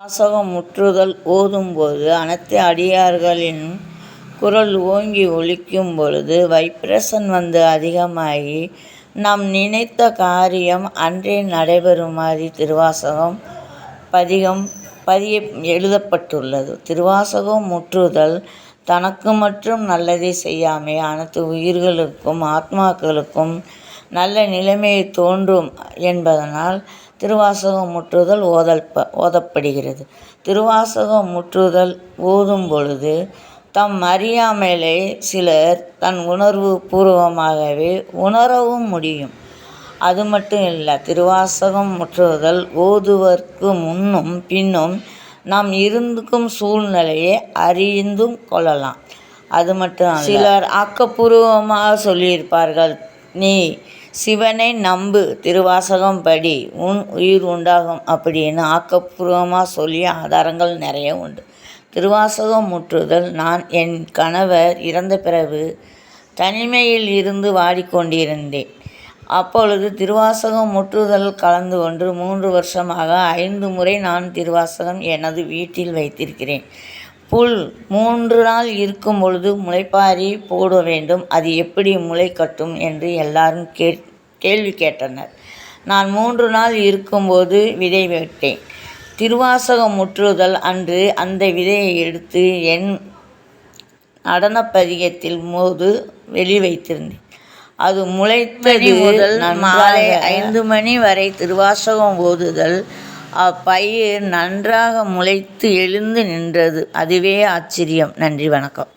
வாசகம் முற்றுதல் ஓதும்போது அனைத்து அடியார்களின் குரல் ஓங்கி ஒலிக்கும் பொழுது வைப்ரேஷன் வந்து அதிகமாகி நாம் நினைத்த காரியம் அன்றே நடைபெறுமாறு திருவாசகம் பதிகம் பதிய எழுதப்பட்டுள்ளது. திருவாசகம் முற்றுதல் தனக்கு மட்டும் நல்லதை செய்யாமை அனைத்து உயிர்களுக்கும் ஆத்மாக்களுக்கும் நல்ல நிலைமையை தோன்றும் என்பதனால் திருவாசகம் முற்றுதல் ஓதல் ஓதப்படுகிறது. திருவாசகம் முற்றுதல் ஓதும் பொழுது தம் அறியாமலே சிலர் தன் உணர்வு பூர்வமாகவே உணரவும் முடியும். அது மட்டும் இல்லை திருவாசகம் முற்றுதல் ஓதுவதற்கு முன்னும் பின்னும் நாம் இருந்துக்கும் சூழ்நிலையை அறிந்தும் கொள்ளலாம். அது மட்டும் சிலர் ஆக்கப்பூர்வமாக சொல்லியிருப்பார்கள் நீ சிவனை நம்பு திருவாசகம் படி உன் உயிர் உண்டாகும் அப்படின்னு ஆக்கப்பூர்வமாக சொல்லி ஆதாரங்கள் நிறைய உண்டு. திருவாசகம் முற்றுதல் நான் என் கணவர் இறந்த பிறகு தனிமையில் இருந்து வாடிக்கொண்டிருந்தேன். அப்பொழுது திருவாசகம் முற்றுதல் கலந்து கொண்டு மூன்று வருஷமாக ஐந்து முறை நான் திருவாசகம் எனது வீட்டில் வைத்திருக்கிறேன். புல் மூன்று நாள் இருக்கும் பொழுது முளைப்பாரி போட வேண்டும் அது எப்படி முளை கட்டும் என்று எல்லாரும் கேட் கேள்வி கேட்டனர். நான் மூன்று நாள் இருக்கும்போது விதை விட்டேன். திருவாசகம் முற்றுதல் அன்று அந்த விதையை எடுத்து என் நடனப்பதிகத்தின் போது வெளி வைத்திருந்தேன். அது முளைத்தது முதல் மாலை ஐந்து மணி வரை திருவாசகம் ஓதுதல் அப்பயிர் நன்றாக முளைத்து எழுந்து நின்றது. அதுவே ஆச்சரியம். நன்றி வணக்கம்.